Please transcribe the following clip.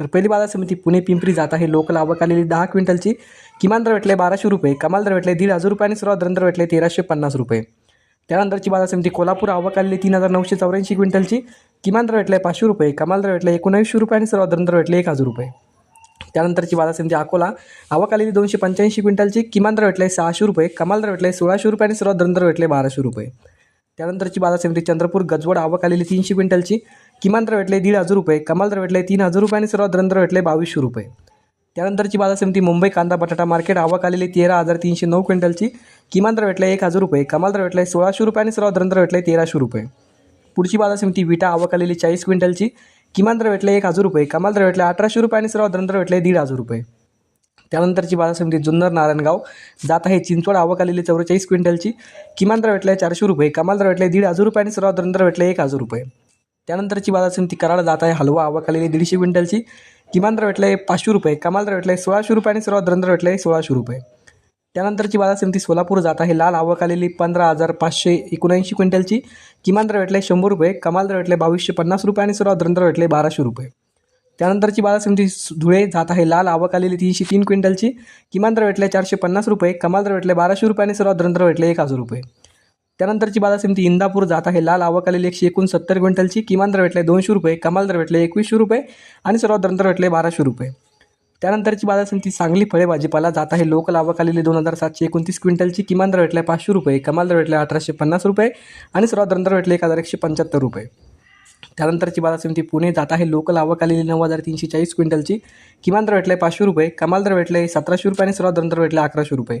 तर पहिली बाजार समिती पुणे पिंपरी जात आहे. लोकल आवक आलेली दहा क्विंटलची. किमान दर भेटले बाराशे रुपये. कमाल दर भेटले दीड हजार रुपये आणि सर्वात दर भेटले तेराशे पन्नास रुपये. त्यानंतरची बाजार समिती कोल्हापूर आवक आलेली तीन हजार नऊशे चौऱ्याऐंशी क्विंटलची. किमान दर भेटले पाचशे रुपये. कमाल दर भेटले एकोणऐंशी रुपये आणि सर्वात दर भेटले एक हजार रुपये. त्यानंतरची बाजार समिती अकोला आवक आलेली दोनशे पंच्याऐंशी क्विंटलची. किमान दर भेटले सहाशे रुपये. कमाल दर भेटले सोळाशे रुपये आणि सर्वात दर भेटले बाराशे रुपये. त्यानंतरची बाजार समिती चंद्रपूर गजवड आवक आलेली तीनशे क्विंटलची. किमान दर भेटले दीड हजार रुपये कमाल दर भेटले तीन हजार रुपये आणि सर्वात दर भेटले बावीसशे रुपये. त्यानंतरची बाजार समिती मुंबई कांदा बटाटा मार्केट आवक आलेली तेरा हजार तीनशे नऊ क्विंटलची किमान दर भेटले एक हजार रुपये कमाल दर भेटले सोळाशे रुपये आणि सर्वात दर भेटले तेराशे रुपये. पुढची बाजार समिती विटा आवक आलेली चाळीस क्विंटलची किमान दर भेटले एक हजार रुपये कमाल दर भेटले अठराशे रुपये आणि सर्वात दर भेटले दीड हजार रुपये. त्यानंतरची बाजार समिती जुन्नर नारायणगाव जात आहे चिंचवड आवक आलेली चौवेचाळीस क्विंटलची किमान दर भेटले चारशे रुपये कमाल दर भेटले दीड हजार रुपये आणि सर्वात दर भेटले एक हजार रुपये. त्यानंतरची बाजार समिती कराड जात आहे. हलवा आवक आलेली दीडशे क्विंटलची. किमान दर भेटले पाचशे रुपये. कमाल दर भेटले सोळाशे रुपये आणि सर्वात दर भेटले सोळाशे रुपये. त्यानंतरची बाजार समिती सोलापूर जात आहे. लाल आवक आलेली पंधरा हजार पाचशे एकोणऐंशी क्विंटलची. किमान दर भेटले शंभर रुपये. कमाल दर भेटले बावीसशे पन्नास रुपये आणि सर्वात दर भेटले बाराशे रुपये. त्यानंतरची बाजार समिती धुळे जात आहे. लाल आवक आलेली तीनशे तीन क्विंटलची. किमान दर भेटले चारशे पन्नास रुपये. कमाल दर भेटले बाराशे रुपये आणि सर्वात दरंदर भेटले एक हजार रुपये. त्यानंतरची बाजार समिती इंदापूर जात आहे. लाल आवक आलेली एकशे एकोणसत्तर क्विंटलची किमान दर भेटले दोनशे रुपये कमाल दर भेटले एकवीसशे रुपये आणि सर्वात दर भेटले बाराशे रुपये. त्यानंतरची बाजार समिती सांगली फळे भाजीपाला जात आहे. लोकल आवक आलेली दोन हजार सातशे एकोणतीस क्विंटलची किमान दर भेटले पाचशे रुपये कमाल दर भेटले अठराशे पन्नास रुपये आणि सर्वात दर भेटले एक हजार एकशे पंच्याहत्तर रुपये. त्यानंतरची बाजार समिती पुणे जात आहे. लोकल आवक आलेली नऊ हजार तीनशे चाळीस क्विंटलची किमान दर भेटले पाचशे रुपये कमाल दर भेटले सतराशे रुपये आणि सर्वात दर भेटले अकराशे रुपये.